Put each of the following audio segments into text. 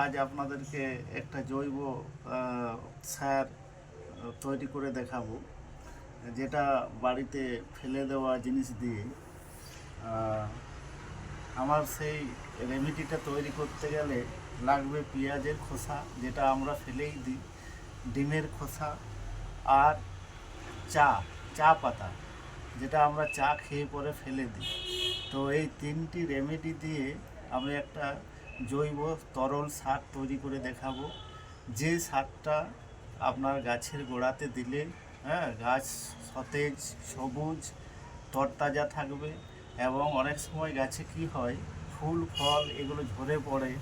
আজ আপনাদেরকে একটা জৈব সার তৈরি করে দেখাবো। যেটা বাড়িতে ফেলে দেওয়া জিনিস দিয়ে আমার সেই রেমিডিটা তৈরি করতে গেলে লাগবে পেঁয়াজের খোসা, যেটা আমরা ফেলেই দিই, ডিমের খোসা আর চা চা পাতা, যেটা আমরা চা খেয়ে পরে ফেলে দিই। তো এই তিনটি রেমেডি দিয়ে আমি একটা জৈব তরল সার তৈরি করে দেখাবো। যে সারটা আপনার গাছের গোড়াতে দিলে হ্যাঁ গাছ সতেজ, সবুজ, তরতাজা থাকবে এবং অনেক সময় গাছে কি হয়, ফুল, ফল এগুলো ঝরে পড়ে,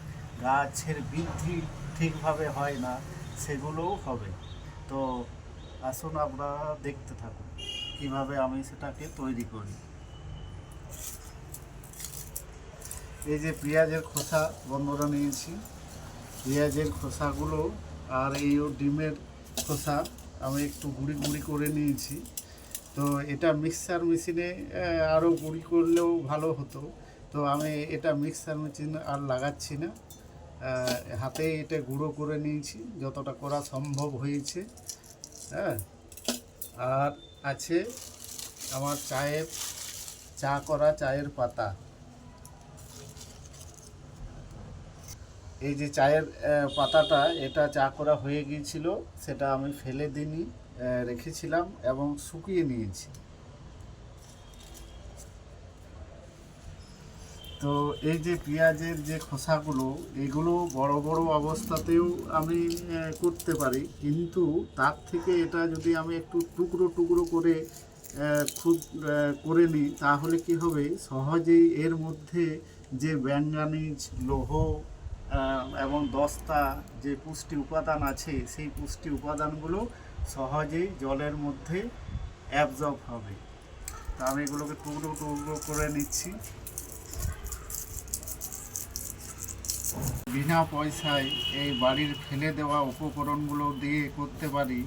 গাছের বৃদ্ধি ঠিকভাবে হয় না, সেগুলোও হবে। তো আসুন আপনারা দেখতে থাকুন, কীভাবে আমি সেটাকে তৈরি করি। এই যে পেঁয়াজের খোসা বন্ধুরা নিয়েছি। পেঁয়াজের খোসাগুলো আর এই ডিমের খোসা আমি একটু গুঁড়ি গুঁড়ি করে নিয়েছি। তো এটা মিক্সার মেশিনে আরও গুঁড়ি করলেও ভালো হতো। তো আমি এটা মিক্সার মেশিন আর লাগাচ্ছি না। হাতেই এটা গুঁড়ো করে নিয়েছি, যতটা করা সম্ভব হয়েছে। হ্যাঁ। আর আছে আমার চায়ের, চা করা চায়ের পাতা। এই যে চায়ের পাতাটা, এটা চা করা হয়ে গিয়েছিল, সেটা আমি ফেলে দিইনি রেখেছিলাম এবং শুকিয়ে নিয়েছি। তো এই যে পেঁয়াজের যে খোসাগুলো, এগুলো বড় বড় অবস্থাতেও আমি করতে পারি, কিন্তু তার থেকে এটা যদি আমি একটু টুকরো টুকরো করে খুব করে নিই, তাহলে কি হবে? সহজেই এর মধ্যে যে ব্যাঙ্গানিজ, লৌহ এবং দস্তা যে পুষ্টি উপাদান আছে, সেই পুষ্টি উপাদানগুলো সহজেই জলের মধ্যে অ্যাবজর্ব হবে। তা আমি এগুলোকে টুকরো টুকরো করে নিচ্ছি। বিনা পয়সায় এই বাড়ির ফেলে দেওয়া উপকরণগুলো দিয়ে করতে পারি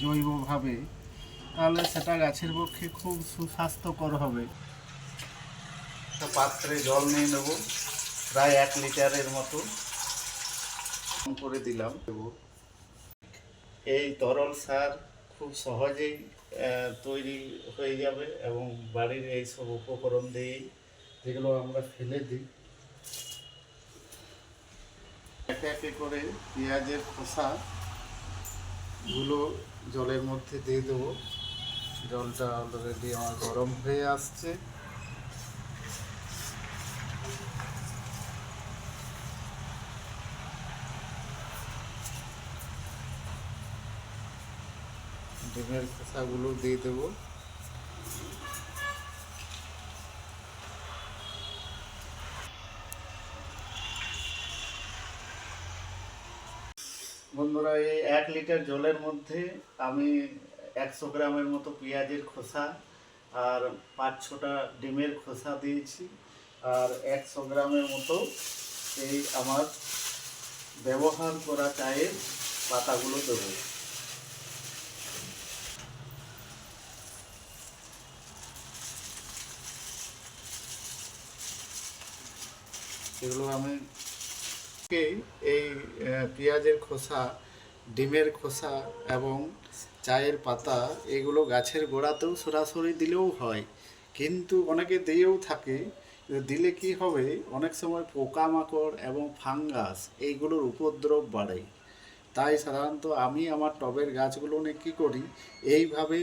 জৈবভাবে, তাহলে সেটা গাছের পক্ষে খুব সুস্বাস্থ্যকর হবে। পাত্রে জল নিয়ে নেব। প্রায় এক লিটারের মতো করে দিলাম। এই তরল সার খুব সহজেই তৈরি হয়ে যাবে এবং বাড়ির এই সব উপকরণ দিয়েই যেগুলো আমরা ফেলে দিই। একে একে করে পেঁয়াজের খোসা গুলো জলের মধ্যে দিয়ে দেবো। জলটা অলরেডি আমার গরম হয়ে আসছে। ডিমের খোসাগুলো দিয়ে দেবো। বন্ধুরা, এই এক লিটার জলের মধ্যে আমি একশো গ্রামের মতো পেঁয়াজের খোসা আর পাঁচ ছটা ডিমের খোসা দিয়েছি। আর একশো গ্রামের মতো এই আমার ব্যবহার করা চায়ের পাতাগুলো দেবো। এগুলো আমি এই পেঁয়াজের খোসা, ডিমের খোসা এবং চায়ের পাতা এগুলো গাছের গোড়াতেও সরাসরি দিলেও হয়। কিন্তু অনেকে দিয়েও থাকে। দিলে কি হবে? অনেক সময় পোকামাকড় এবং ফাঙ্গাস এইগুলোর উপদ্রব বাড়ে। তাই সাধারণত আমি আমার টবের গাছগুলো নিয়ে কী করি? এইভাবে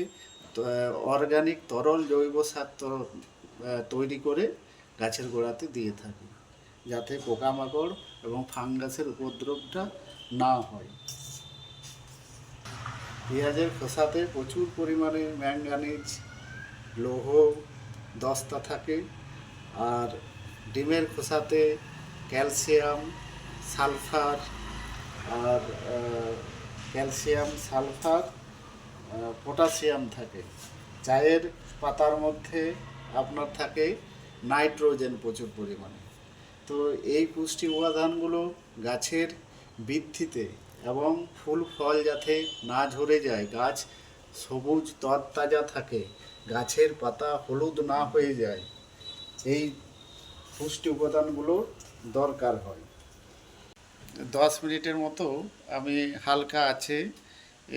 অর্গানিক তরল জৈব সার তৈরি করে গাছের গোড়াতে দিয়ে থাকি। যাতে পোকামাকড় এবং ফাঙ্গাসের উপদ্রবটা না হয়। পেঁয়াজের খোসাতে প্রচুর পরিমাণে ম্যাঙ্গানিজ লৌহ, দস্তা থাকে আর ডিমের খোসাতে ক্যালসিয়াম, সালফার আর ক্যালসিয়াম, সালফার পটাশিয়াম থাকে। চায়ের পাতার মধ্যে আপনার থাকে নাইট্রোজেন প্রচুর পরিমাণে। তো এই পুষ্টি উপাদানগুলো গাছের বৃদ্ধিতে এবং ফুল, ফল যাতে না ঝরে যায়, গাছ সবুজ তরতাজা থাকে, গাছের পাতা হলুদ না হয়ে যায়, এই পুষ্টি উপাদানগুলো দরকার হয়। দশ মিনিটের মতো আমি হালকা আছে,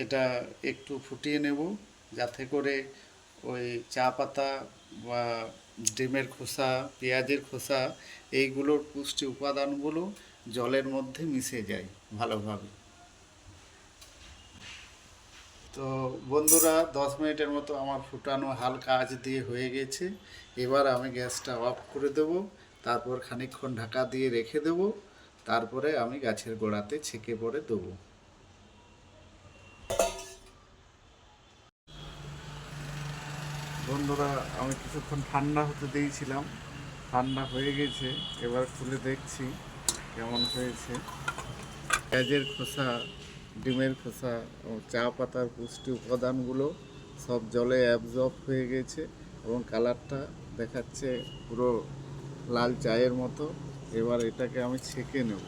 এটা একটু ফুটিয়ে নেব, যাতে করে ওই চা পাতা বা ডিমের খোসা, পেঁয়াজের খোসা এইগুলোর পুষ্টি উপাদানগুলো জলের মধ্যে মিশে যায় ভালোভাবে। তো বন্ধুরা, দশ মিনিটের মতো আমার ফুটানো হালকা আঁচ দিয়ে হয়ে গেছে। এবার আমি গ্যাসটা অফ করে দেব, তারপর খানিকক্ষণ ঢাকা দিয়ে রেখে দেব, তারপরে আমি গাছের গোড়াতে ছেঁকে পরে দেবো। বন্ধুরা, আমি কিছুক্ষণ ঠান্ডা হতে দিয়েছিলাম। ঠান্ডা হয়ে গেছে, এবার খুলে দেখছি কেমন হয়েছে। পেঁয়াজের খোসা, ডিমের খোসা চা পাতার পুষ্টি উপাদানগুলো সব জলে অ্যাবজর্ব হয়ে গেছে এবং কালারটা দেখাচ্ছে পুরো লাল চায়ের মতো। এবার এটাকে আমি ছেঁকে নেব।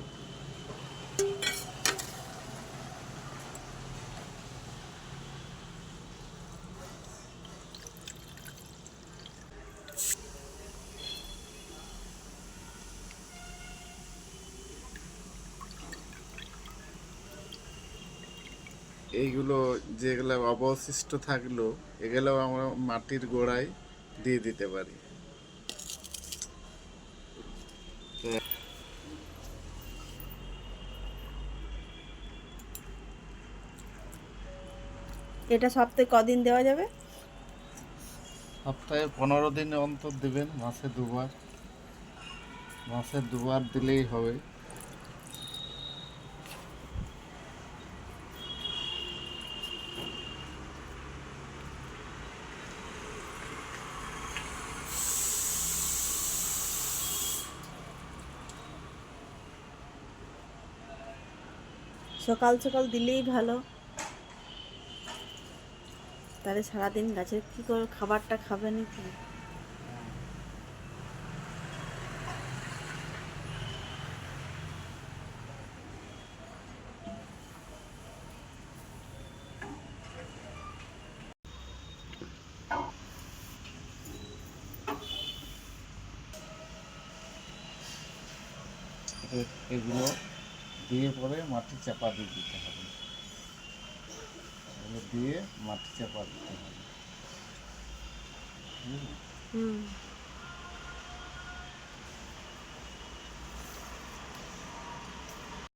এইগুলো যেগুলো অবশিষ্ট থাকল এগুলো আমরা মাটির গোড়ায় দিয়ে দিতে পারি। এটা সপ্তাহে কদিন দেওয়া যাবে? সপ্তাহে পনেরো দিন অন্তর দেবেন মাসে দুবার। মাসে দুবার দিলেই হবে। সকাল সকাল দিলেই ভালো। তাহলে সারাদিন গাছের কি করে খাবারটা খাবে নাকি? এগুলো দিয়ে পরে মাটি চাপা দিয়ে দিতে হবে। দিয়ে মাটি চাপা দিতে হবে। হুম।